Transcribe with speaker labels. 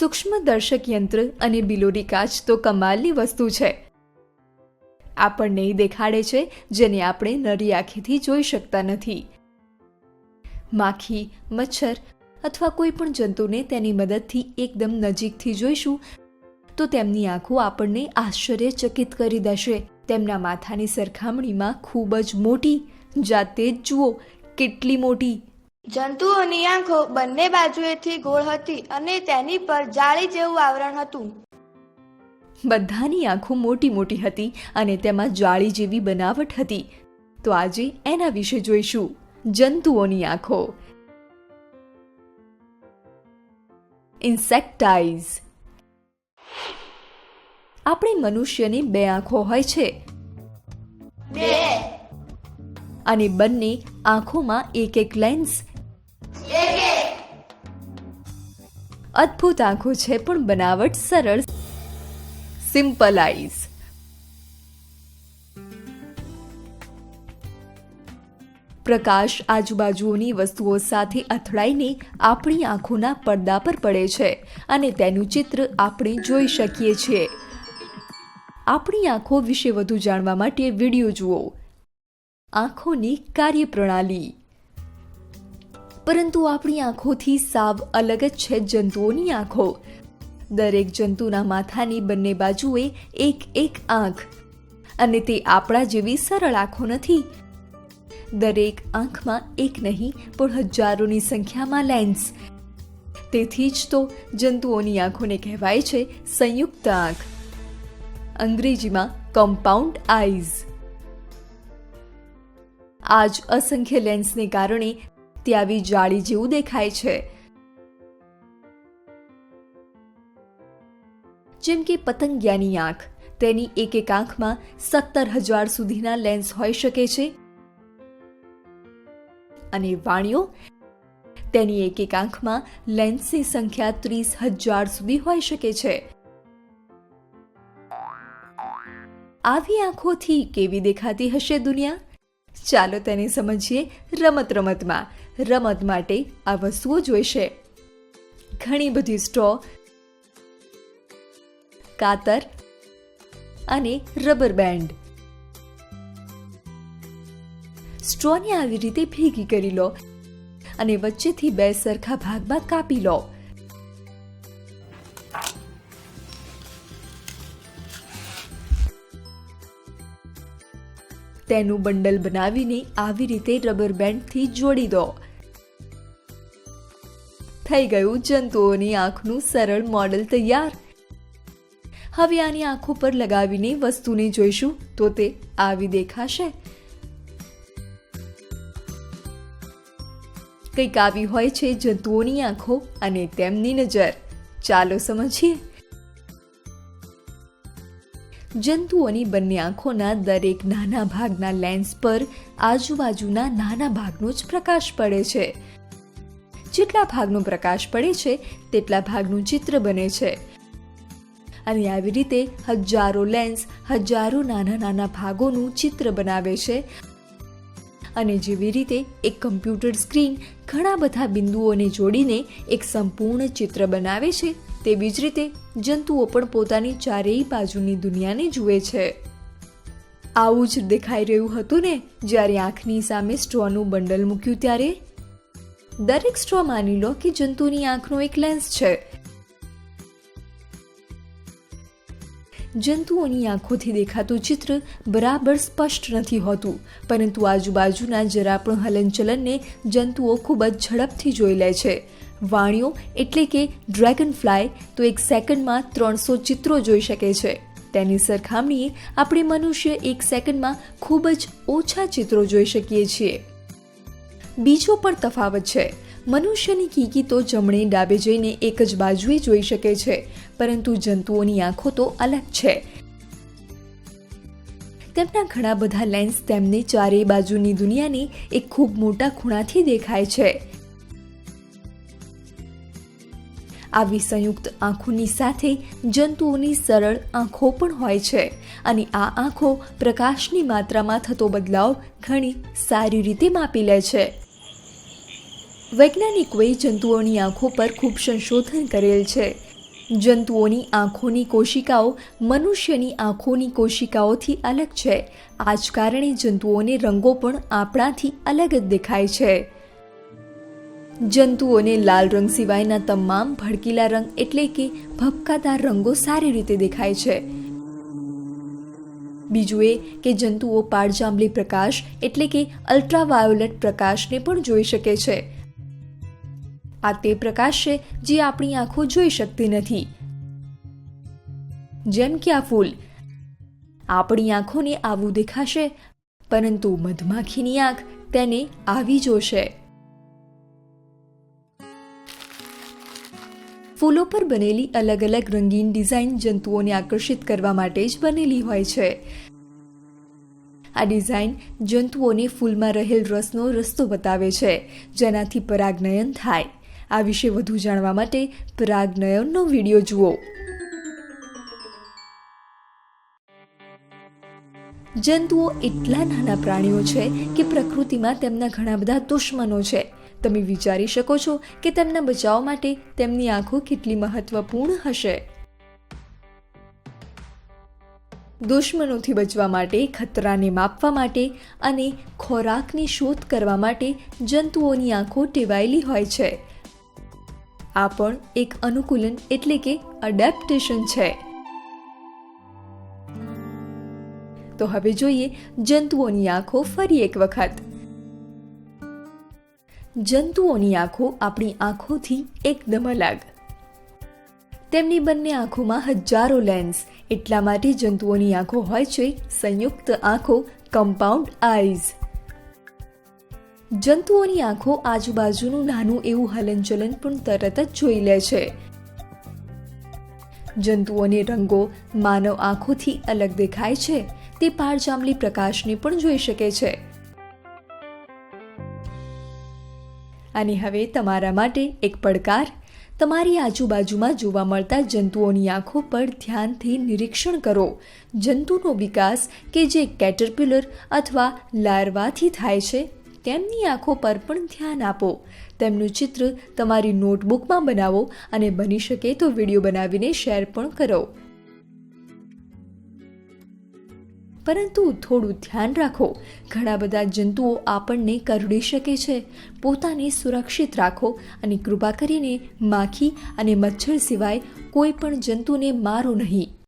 Speaker 1: સૂક્ષ્મ દર્શક યંત્ર અને બિલોરી કાચ તો કમાલની વસ્તુ છે. આપણને એ દેખાડે છે જેને આપણે નરી આંખીથી જોઈ શકતા નથી. માખી, મચ્છર અથવા કોઈ પણ જંતુને તેની મદદથી એકદમ નજીકથી જોઈશું, તો તેમની આંખો આપણને આશ્ચર્યચકિત કરી દેશે. તેમના માથાની સરખામણીમાં ખૂબ જ મોટી, જાતે જ જુઓ, કેટલી મોટી
Speaker 2: જંતુઓની આંખો બંને બાજુએથી ગોળ હતી અને તેની પર જાળી જેવું આવરણ હતું.
Speaker 1: બધાની આંખો મોટી મોટી હતી અને તેમાં જાળી જેવી બનાવટ હતી. તો આજે એના વિશે જોઈશું જંતુઓની આંખો. ઇન્સેક્ટાઇઝ. આપણે મનુષ્યની બે આંખો હોય છે. અને બંને આંખોમાં એક એક લેન્સ અદ્ભુત આંખો છે, પણ બનાવટ સરળ. સિમ્પલ આઈઝ પ્રકાશ આજુબાજુઓની વસ્તુઓ સાથે અથડાઈને આપણી આંખોના પડદા પર પડે છે અને તેનું ચિત્ર આપણે જોઈ શકીએ છીએ. આપણી આંખો વિશે વધુ જાણવા માટે વીડિયો જુઓ. આંખોની કાર્યપ્રણાલી. પરંતુ આપણી આંખોથી સાવ અલગ જ છે જંતુઓની આંખો. દરેક જંતુના માથાની બંને બાજુએ એક એક આંખ. અને તે આપણા જેવી સરળ આંખો નથી. દરેક આંખમાં એક નહીં, પણ હજારોની સંખ્યામાં લેન્સ તેથી જ તો જંતુઓની આંખોને કહેવાય છે સંયુક્ત આંખ. અંગ્રેજીમાં કમ્પાઉન્ડ આઈઝ આ જ અસંખ્ય લેન્સને કારણે તે આવી જાળી જેવું દેખાય છે. જેમ કે પતંગિયાની આંખ, તેની એક એક આંખમાં સત્તર હજાર સુધીના લેન્સ હોઈ શકે છે. અને વાણીઓ, તેની એક એક આંખમાં લેન્સની સંખ્યા ત્રીસ હજાર સુધી હોઈ શકે છે. આવી આંખોથી કેવી દેખાતી હશે દુનિયા? ચાલો તેને સમજીએ રમત રમતમાં. રમત માટે આ વસ્તુઓ જોઈશે. ઘણી બધી સ્ટ્રો, કાતર અને રબર બેન્ડ. સ્ટ્રોને આવી રીતે ભેગી કરી લો અને વચ્ચેથી બે સરખા ભાગમાં કાપી લો. તેનું બંડલ બનાવીને આવી રીતે રબર બેન્ડથી જોડી દો. થઈ ગયું જંતુઓની આંખનું સરળ મોડલ તૈયાર. હવે આની આંખો પર લગાવીને વસ્તુને જોઈશું તો તે આવી દેખાશે. કંઈક આવી હોય છે જંતુઓની આંખો અને તેમની નજર. ચાલો સમજીએ. જંતુઓની બંને આંખોના દરેક નાના ભાગના લેન્સ પર આજુબાજુના નાના ભાગનો જ પ્રકાશ પડે છે. જેટલા ભાગનો પ્રકાશ પડે છે, તેટલા ભાગનું ચિત્ર બને છે. અને આવી રીતે હજારો લેન્સ હજારો નાના નાના ભાગોનું ચિત્ર બનાવે છે. અને જેવી રીતે એક કમ્પ્યુટર સ્ક્રીન ઘણા બધા બિંદુઓને જોડીને એક સંપૂર્ણ ચિત્ર બનાવે છે તેવી જ રીતે જંતુઓ પણ પોતાની ચારેય બાજુની દુનિયાને જુએ છે. આવું જ દેખાઈ રહ્યું હતું ને જ્યારે આંખની સામે સ્ટ્રોનું બંડલ મૂક્યું ત્યારે? દરેક સ્ટ્રો માની લો કે જંતુની આંખનો એક લેન્સ છે. જંતુઓની આંખોથી દેખાતું ચિત્ર બરાબર સ્પષ્ટ નથી હોતું, પરંતુ આજુબાજુના જરા પણ હલનચલનને જંતુઓ ખૂબ જ ઝડપથી જોઈ લે છે. વાણીઓ એટલે કે ડ્રેગન ફ્લાય તો એક સેકન્ડમાં ત્રણસો ચિત્રો જોઈ શકે છે. તેની સરખામણીએ આપણે મનુષ્ય એક સેકન્ડમાં ખૂબ જ ઓછા ચિત્રો જોઈ શકીએ છીએ. બીજો પણ તફાવત છે, મનુષ્યની કીકી તો જમણે ડાબે જઈને એક જ બાજુએ જોઈ શકે છે, પરંતુ જંતુઓની આંખો તો અલગ છે. તેમના ઘણા બધા લેન્સ તેમને ચારેય બાજુની દુનિયાને એક ખૂબ મોટા ખૂણાથી દેખાય છે. આવી સંયુક્ત આંખોની સાથે જંતુઓની સરળ આંખો પણ હોય છે અને આ આંખો પ્રકાશની માત્રામાં થતો બદલાવ ઘણી સારી રીતે માપી લે છે. વૈજ્ઞાનિકોએ જંતુઓની આંખો પર ખૂબ સંશોધન કરેલ છે. જંતુઓની આંખોની કોશિકાઓ મનુષ્યની આંખોની કોશિકાઓથી અલગ છે. આ જ કારણે જંતુઓને રંગો પણ આપણાથી અલગ જ દેખાય છે. જંતુઓને લાલ રંગ સિવાયના તમામ ભડકીલા રંગ એટલે કે ભપકાદાર રંગો સારી રીતે દેખાય છે. બીજું એ કે જંતુઓ પાડજાંબલી પ્રકાશ એટલે કે અલ્ટ્રાવાયોલેટ પ્રકાશને પણ જોઈ શકે છે. આ તે પ્રકાશ છે જે આપણી આંખો જોઈ શકતી નથી. જેમ કે આ ફૂલ. આપણી આંખોને આવું દેખાશે, પરંતુ મધમાખીની આંખ તેને આવી જોશે. ફૂલો પર બનેલી અલગ અલગ રંગીન ડિઝાઇન જંતુઓને આકર્ષિત કરવા માટે જ બનેલી હોય છે. આ ડિઝાઇન જંતુઓને ફૂલમાં રહેલ રસનો રસ્તો બતાવે છે, જેનાથી પરાગનયન થાય. આ વિશે વધુ જાણવા માટે પરાગનયનનો વીડિયો જુઓ. જંતુઓ એટલા નાના પ્રાણીઓ છે કે પ્રકૃતિમાં તેમના ઘણા બધા દુશ્મનો છે. તમે વિચારી શકો છો કે તેમના બચાવ માટે તેમની આંખો કેટલી મહત્વપૂર્ણ હશે. દુશ્મનોથી બચવા માટે, ખતરાને માપવા માટે અને ખોરાકની શોધ કરવા માટે જંતુઓની આંખો ટેવાયેલી હોય છે. આ પણ એક અનુકૂલન એટલે કે અડેપ્ટેશન છે. તો હવે જોઈએ જંતુઓની આંખો ફરી એક વખત. જંતુઓની આંખો આપણી આંખોથી એકદમ અલગ. તેમની બંને આંખોમાં હજારો લેન્સ એટલા માટે જંતુઓની આંખો હોય છે સંયુક્ત આંખો કમ્પાઉન્ડ આઈઝ જંતુઓની આંખો આજુબાજુનું નાનું એવું હલનચલન પણ તરત જ જોઈ લે છે. જંતુઓને રંગો માનવ આંખોથી અલગ દેખાય છે. તે પારજાંબલી પ્રકાશને પણ જોઈ શકે છે. અને હવે તમારા માટે એક પડકાર. તમારી આજુબાજુમાં જોવા મળતા જંતુઓની આંખો પર ધ્યાનથી નિરીક્ષણ કરો. જંતુનો વિકાસ કે જે કેટરપિલર અથવા લાર્વાથી થાય છે, તેમની આંખો પર પણ ધ્યાન આપો. તેમનું ચિત્ર તમારી નોટબુકમાં બનાવો અને બની શકે તો વીડિયો બનાવીને શેર પણ કરો. પરંતુ થોડું ધ્યાન રાખો. ઘણા બધા જંતુઓ આપણને કરડી શકે છે. પોતાને સુરક્ષિત રાખો અને કૃપા કરીને માખી અને મચ્છર સિવાય કોઈ પણ જંતુને મારો નહીં.